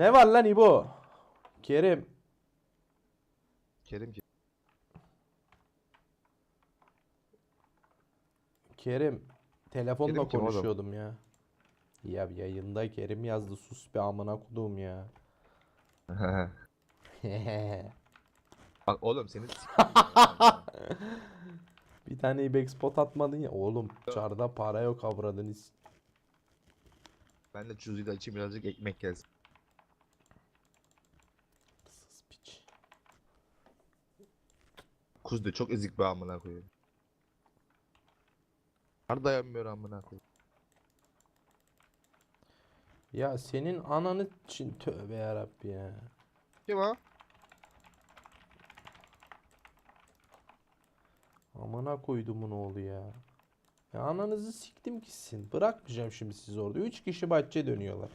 Ne var lan İbo? Kerim. Kerim ki. Kerim. Telefonla Kerim kim oğlum? konuşuyordum ya. Ya yayında Kerim yazdı sus be amına kodum ya. Bak oğlum senin Bir tane ibex spot atmadın ya. Oğlum çarda para yok avradınız. ben de çuzuyla içeyim birazcık ekmek gelsin. 9 de çok ezik be amına koyayım. Her dayanmıyor amına koyayım. Ya senin ananı için tövbe yarabbi ya. Kim o? Amına koydumun oğlu ya. Ya ananızı siktim gitsin. Bırakmayacağım şimdi sizi orada. 3 kişi bahçe dönüyorlar.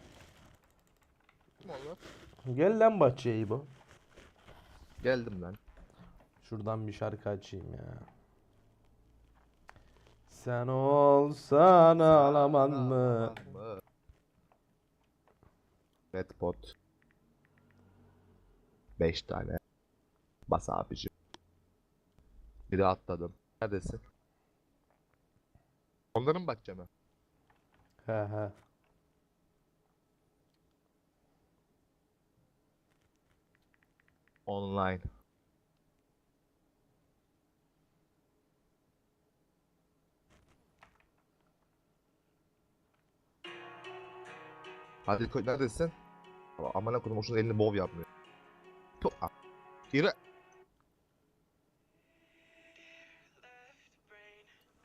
Kim onlar? Gel lan bahçeye bu. Geldim lan. Şuradan bir şarkı açayım ya. Sen olsan ağlaman mı? Red pot. 5 tane. Bas abicim. Biri atladım. Neredesin? Onların mı bakacağım He he. Online. Hadi koy neredesin? Ama amına koydum şunun elini bov yapmıyor. Tuh. Yürü.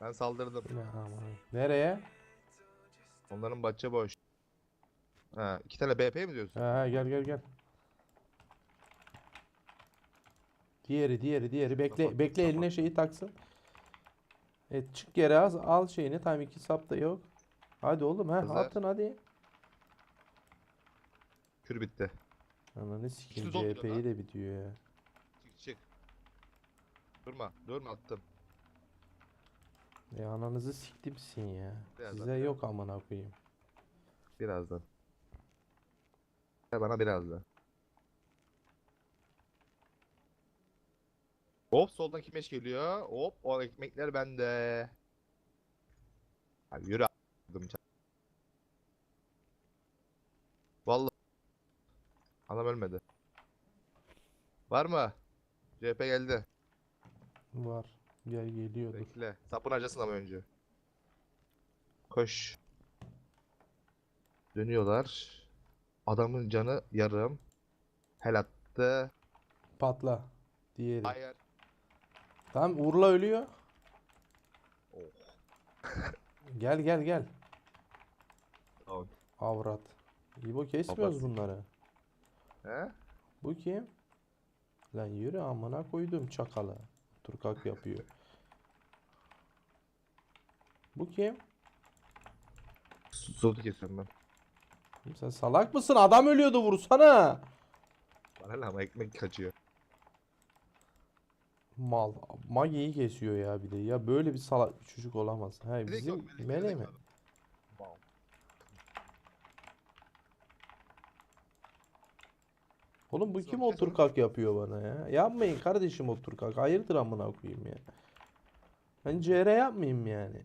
Ben saldırdım. Nereye? Onların bahçe boş. Ha, iki tane BP mi diyorsun? He gel gel gel. Diğeri diğeri diğeri bekle Tamam, bekle tamam. eline şeyi taksın. Evet çık geri az al şeyini tam iki sap da yok. Hadi oğlum ha Hazır. atın hadi. Kür bitti. Ananı sikeyim CHP'yi lan. de bitiyor ya. Çık çık. Durma. Durma attım. Ya ananızı siktimsin ya. Biraz Size yok amına koyayım. Birazdan. Ver bana birazdan. Hop soldan kimeş geliyor. Hop o ekmekler bende. Hadi yürü Adam ölmedi. Var mı? CHP geldi. Var. Gel geliyordur. Bekle. Sapın acısın ama önce. Koş. Dönüyorlar. Adamın canı yarım. Hel attı. Patla. Diğeri. Hayır. Tamam Urla ölüyor. Oh. Gel gel gel. Tamam. Avrat. İbo kesmiyoruz Babası. bunları. He? Bu kim? Lan yürü amına koydum çakala. Turkak yapıyor. Bu kim? Sotu kesiyorum ben. Oğlum Sen salak mısın? Adam ölüyordu vursana. Bana ne ama ekmek kaçıyor. Mal. Magi'yi kesiyor ya bir de. Ya böyle bir salak bir çocuk olamaz. He Melek bizim yok, melek, mele melek mi? var. Oğlum bu kim otur kalk yapıyor bana ya? Yapmayın kardeşim otur kalk. Hayırdır amına koyayım ya. Ben CR yapmayayım yani.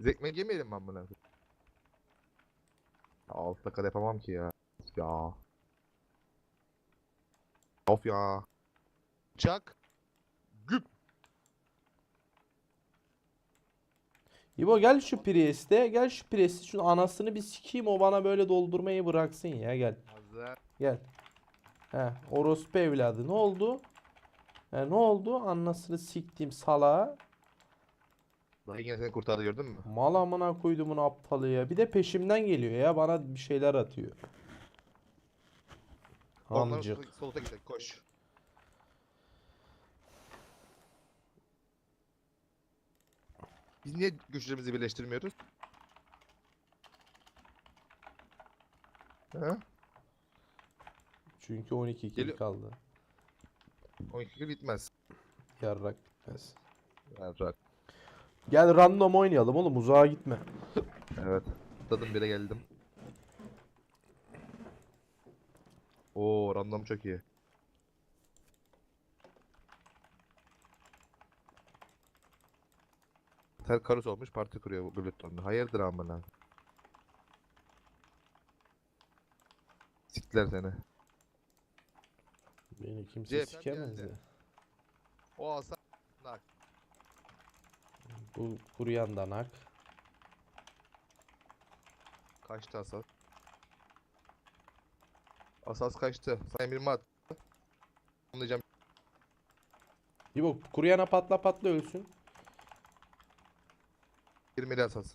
Biz ekmek yemeyelim mi amına koyayım? Ya Alt dakika yapamam ki ya. Ya. Of ya. Çak. Güp. İbo gel şu Priest'e. Gel şu Priest'e. Şunun anasını bir sikeyim o bana böyle doldurmayı bıraksın ya gel. Hazır. Gel. He, orospu evladı. Ne oldu? He, ne oldu? Anasını siktiğim salağa. Daha yine seni kurtardı gördün mü? Mal amına koyduğumun aptalı ya. Bir de peşimden geliyor ya. Bana bir şeyler atıyor. Onların Amcık. solta, solta gidelim koş. Biz niye güçlerimizi birleştirmiyoruz? Ha? Çünkü 12 kill Geliyor. kaldı. 12 gün bitmez. Yarrak bitmez. Evet. Gel random oynayalım oğlum uzağa gitme. Evet. Tadım bire geldim. Oo random çok iyi. Tel karus olmuş parti kuruyor bu Glutton'da. Hayırdır amına. Siktiler seni. Beni kimse CHP sikemez geldi. ya. O Hasan. Nak. Bu kuruyan danak. Kaçtı Asas. Asas kaçtı. Sayın bir mat. Anlayacağım. İbo kuruyana patla patla ölsün. 20 Asas.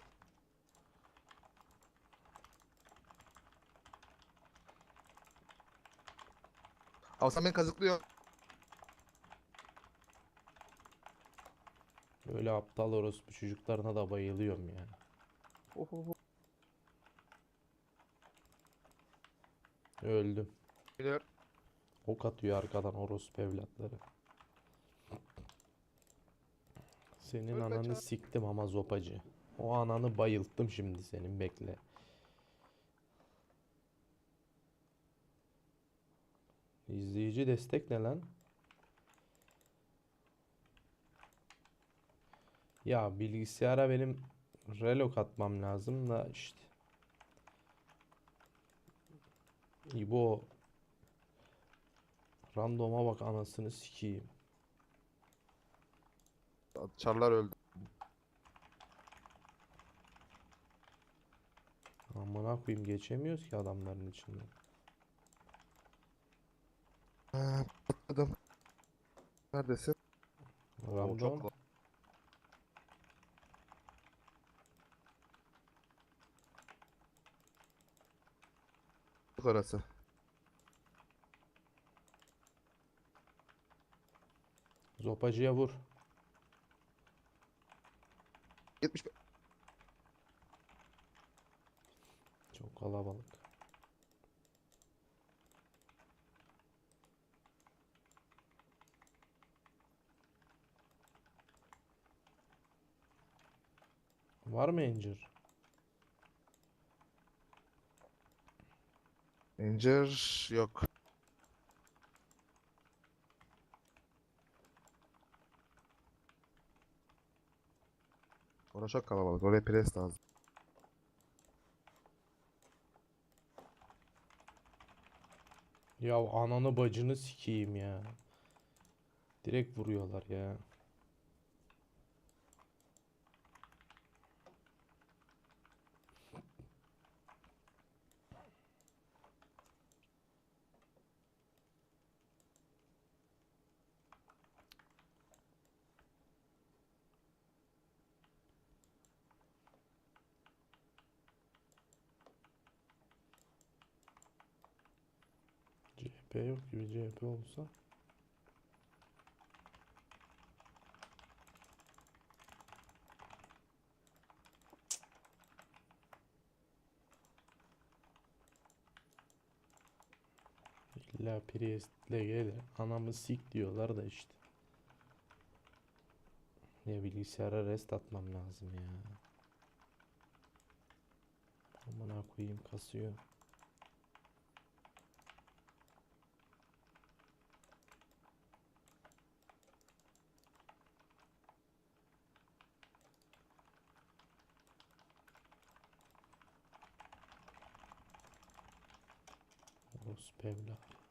Hasan beni kazıklıyor. Böyle aptal orospu çocuklarına da bayılıyorum ya. Oho. Öldüm. Biliyor. Ok atıyor arkadan orospu evlatları. Senin Ölme ananı çağır. siktim ama zopacı. O ananı bayılttım şimdi senin bekle. İzleyici destek ne lan? Ya bilgisayara benim relok atmam lazım da işte. İbo Randoma bak anasını sikeyim. Çarlar öldü. Amına koyayım geçemiyoruz ki adamların içinden. Ha, patladım. Neredesin? Kolay. Çok orası. Zopacıya vur. 70 Çok kalabalık. İncir? İncir yok. Orası çok kalabalık. Oraya pres lazım. Ya ananı bacını sikeyim ya. Direkt vuruyorlar ya. CHP yok gibi CHP olsa. İlla Priest'le gel. Anamı sik diyorlar da işte. Ya bilgisayara rest atmam lazım ya. Amına koyayım kasıyor. Orospu evlat.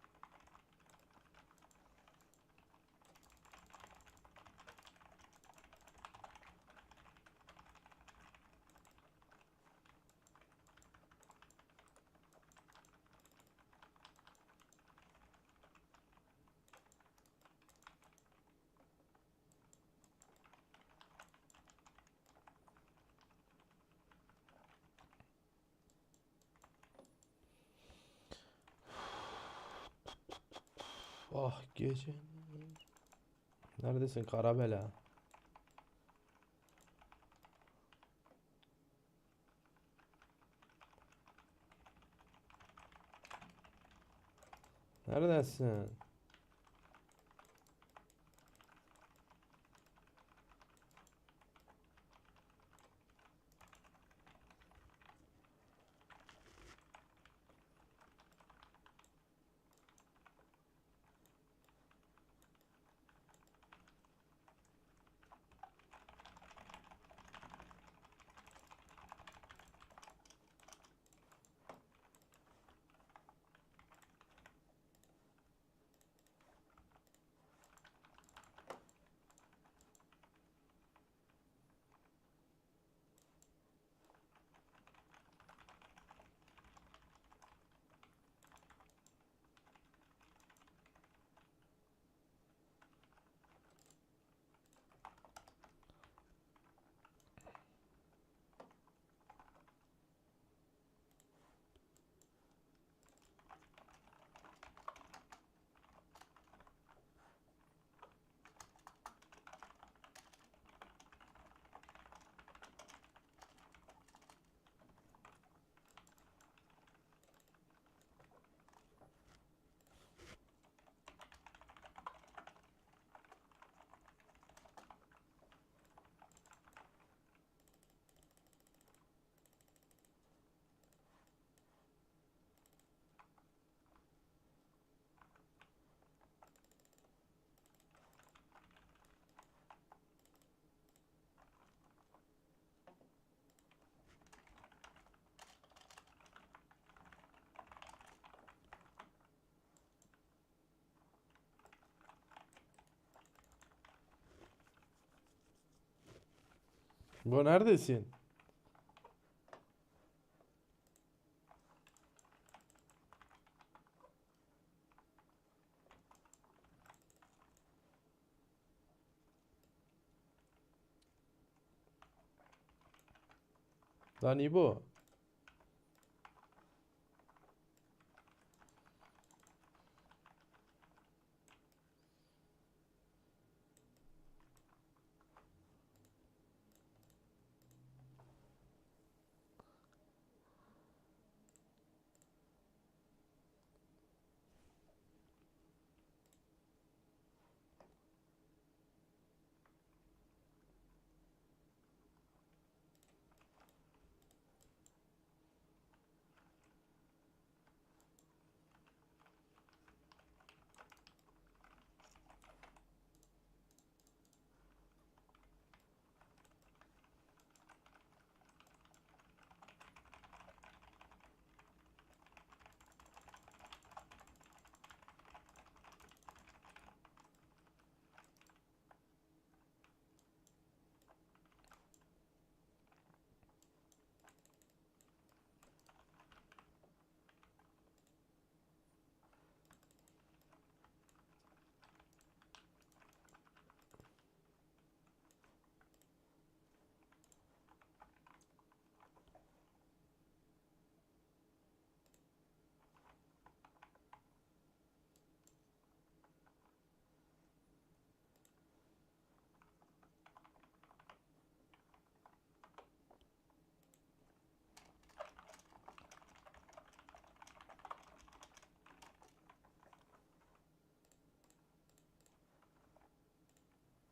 Ah gece. Neredesin Karabela? Neredesin? Bu neredesin? Lan İbo.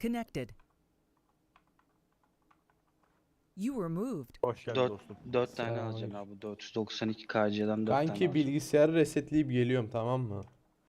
Connected. You were moved. Hoş geldin Dört- dostum. 4 tane Selamünaleyküm. alacağım abi. 492 KC'den 4 tane Kanki alacağım. bilgisayarı resetleyip geliyorum tamam mı?